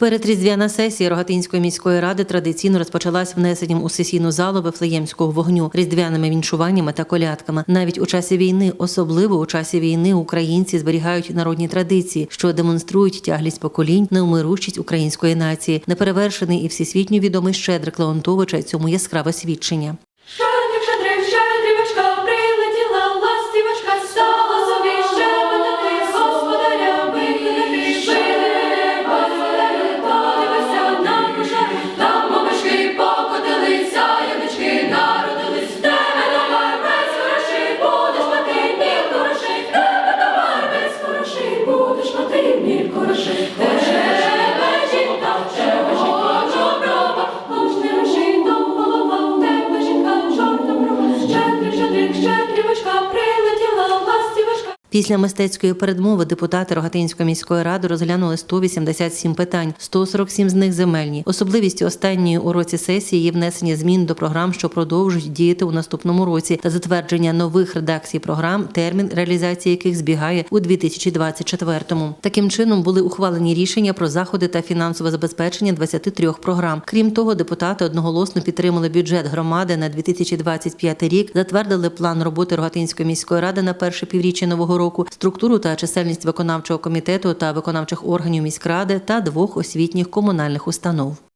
Передріздвяна сесія Рогатинської міської ради традиційно розпочалась внесенням у сесійну залу вифлеємського вогню, різдвяними віншуваннями та колядками. Навіть у часі війни, особливо у часі війни, українці зберігають народні традиції, що демонструють тяглість поколінь, неумирущість української нації, неперевершений і всесвітньо відомий Щедрик Леонтовича цьому яскраве свідчення. Після мистецької передмови депутати Рогатинської міської ради розглянули 187 питань, 147 з них земельні. Особливістю останньої у році сесії є внесення змін до програм, що продовжують діяти у наступному році, та затвердження нових редакцій програм, термін реалізації яких збігає у 2024-му. Таким чином були ухвалені рішення про заходи та фінансове забезпечення 23 програм. Крім того, депутати одноголосно підтримали бюджет громади на 2025 рік, затвердили план роботи Рогатинської міської ради на перше півріччя нового року, структуру та чисельність виконавчого комітету та виконавчих органів міськради та двох освітніх комунальних установ.